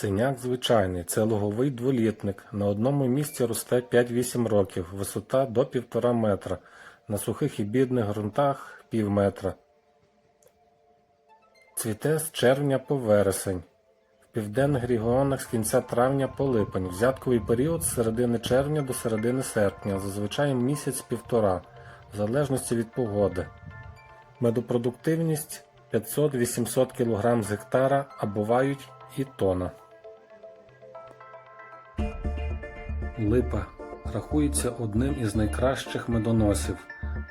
Синяк звичайний це луговий дволітник. На одному місці росте 5-8 років, висота до 1,5 метра, на сухих і бідних ґрунтах пів метра. Цвіте з червня по вересень. В південних регіонах з кінця травня по липень. Взятковий період з середини червня до середини серпня, зазвичай місяць-півтора, в залежності від погоди. Медопродуктивність 500-800 кг з гектара, а бувають і тона. Липа рахується одним із найкращих медоносів.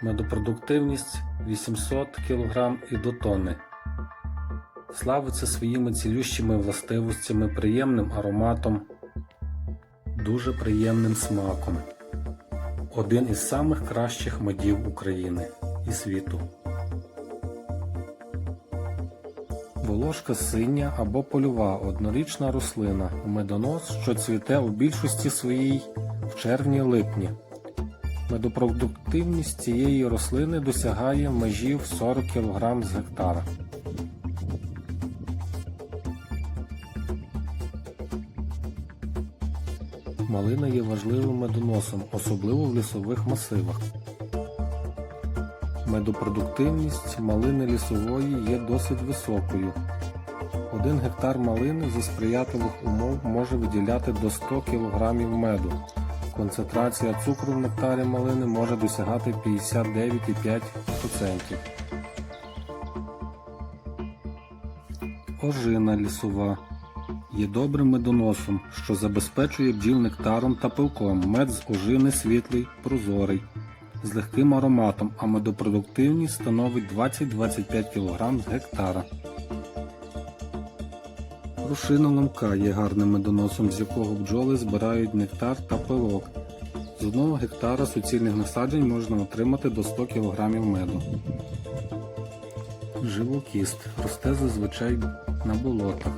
Медопродуктивність 800 кг і до тонни. Славиться своїми цілющими властивостями, приємним ароматом, дуже приємним смаком. Один із самих кращих медів України і світу. Волошка синя або польова однорічна рослина, медонос, що цвіте у більшості своїй в червні-липні. Медопродуктивність цієї рослини досягає межів 40 кг з гектара. Малина є важливим медоносом, особливо в лісових масивах. Медопродуктивність малини лісової є досить високою. Один гектар малини за сприятливих умов може виділяти до 100 кг меду. Концентрація цукру в нектарі малини може досягати 59,5%. Ожина лісова є добрим медоносом, що забезпечує бджіл нектаром та пилком. Мед з ожини світлий, прозорий, з легким ароматом, а медопродуктивність становить 20-25 кг з гектара. Рушина ломка є гарним медоносом, з якого бджоли збирають нектар та пилок. З одного гектара суцільних насаджень можна отримати до 100 кг меду. Живокіст росте зазвичай на болотах.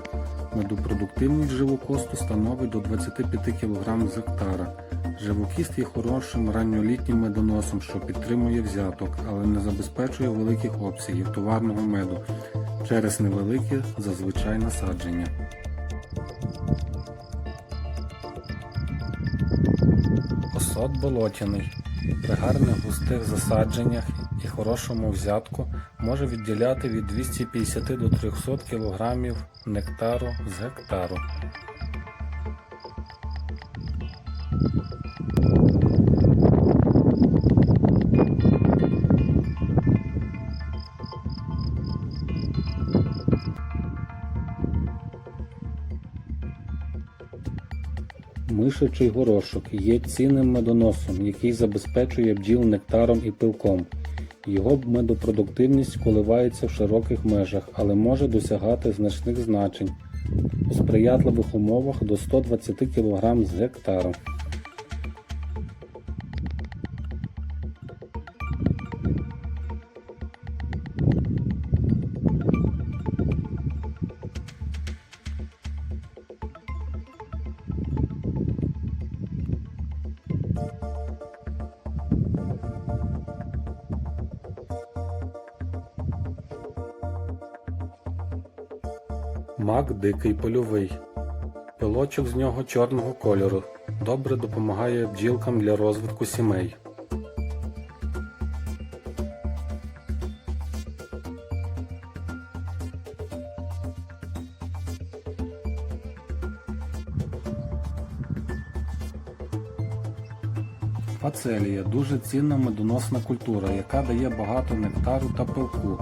Медопродуктивність живокосту становить до 25 кг з гектара. Живокіст є хорошим ранньолітнім медоносом, що підтримує взяток, але не забезпечує великих обсягів товарного меду через невелике зазвичай насадження. Осот болотяний. При гарних густих засадженнях і хорошому взятку може відділяти від 250 до 300 кг нектару з гектару. Мишачий горошок є цінним медоносом, який забезпечує бджіл нектаром і пилком. Його медопродуктивність коливається в широких межах, але може досягати значних значень у сприятливих умовах до 120 кг з гектара. Мак дикий польовий. Пилочок з нього чорного кольору. Добре допомагає бджілкам для розвитку сімей. Фацелія дуже цінна медоносна культура, яка дає багато нектару та пилку.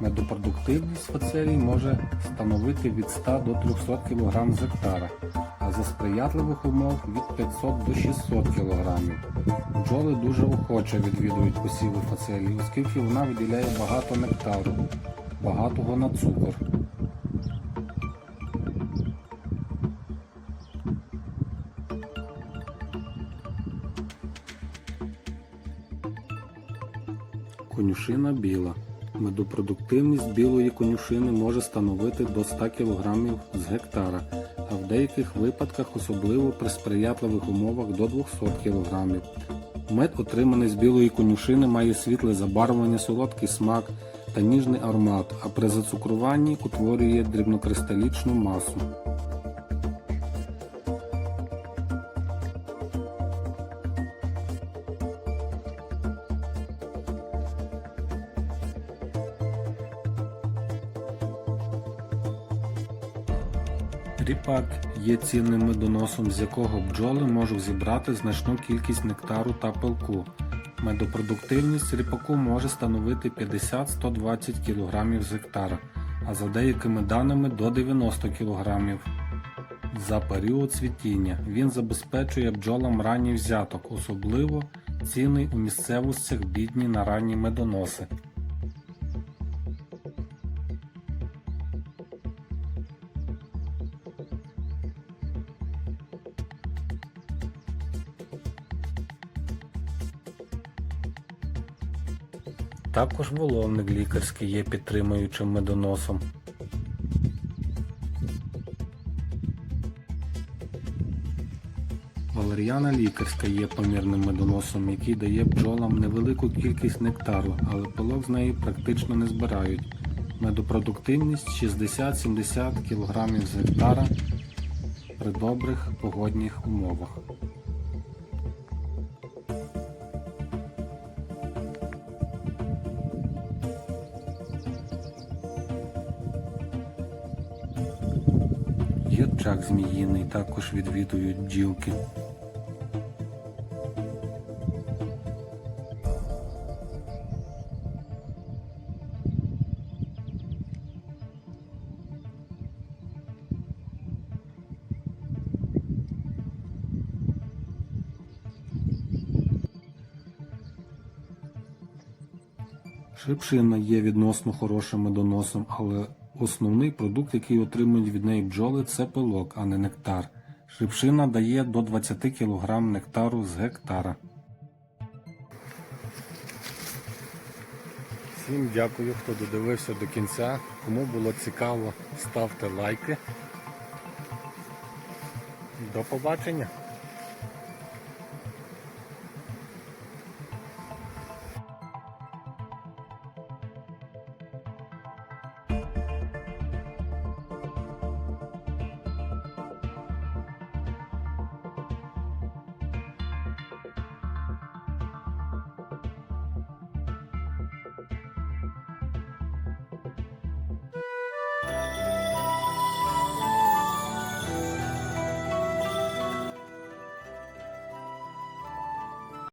Медопродуктивність фацелій може становити від 100 до 300 кг з гектара, а за сприятливих умов від 500 до 600 кг. Бджоли дуже охоче відвідують посіви фацелії, оскільки вона виділяє багато нектару, багатого на цукор. Конюшина біла. Медопродуктивність білої конюшини може становити до 100 кг з гектара, а в деяких випадках, особливо при сприятливих умовах, до 200 кг. Мед, отриманий з білої конюшини, має світле забарвлення, солодкий смак та ніжний аромат, а при зацукруванні утворює дрібнокристалічну масу. Ріпак є цінним медоносом, з якого бджоли можуть зібрати значну кількість нектару та пилку. Медопродуктивність ріпаку може становити 50-120 кг з гектара, а за деякими даними до 90 кг. За період цвітіння він забезпечує бджолам ранній взяток, особливо цінний у місцевостях бідні на ранні медоноси. Також воловник лікарський є підтримуючим медоносом. Валеріана лікарська є помірним медоносом, який дає бджолам невелику кількість нектару, але пилок з неї практично не збирають. Медопродуктивність 60-70 кг з гектара при добрих погодних умовах. Єрчак зміїний також відвідують бджілки. Шипшина є відносно хорошим медоносом, але основний продукт, який отримують від неї бджоли, це пилок, а не нектар. Шипшина дає до 20 кг нектару з гектара. Всім дякую, хто додивився до кінця. Кому було цікаво, ставте лайки. До побачення!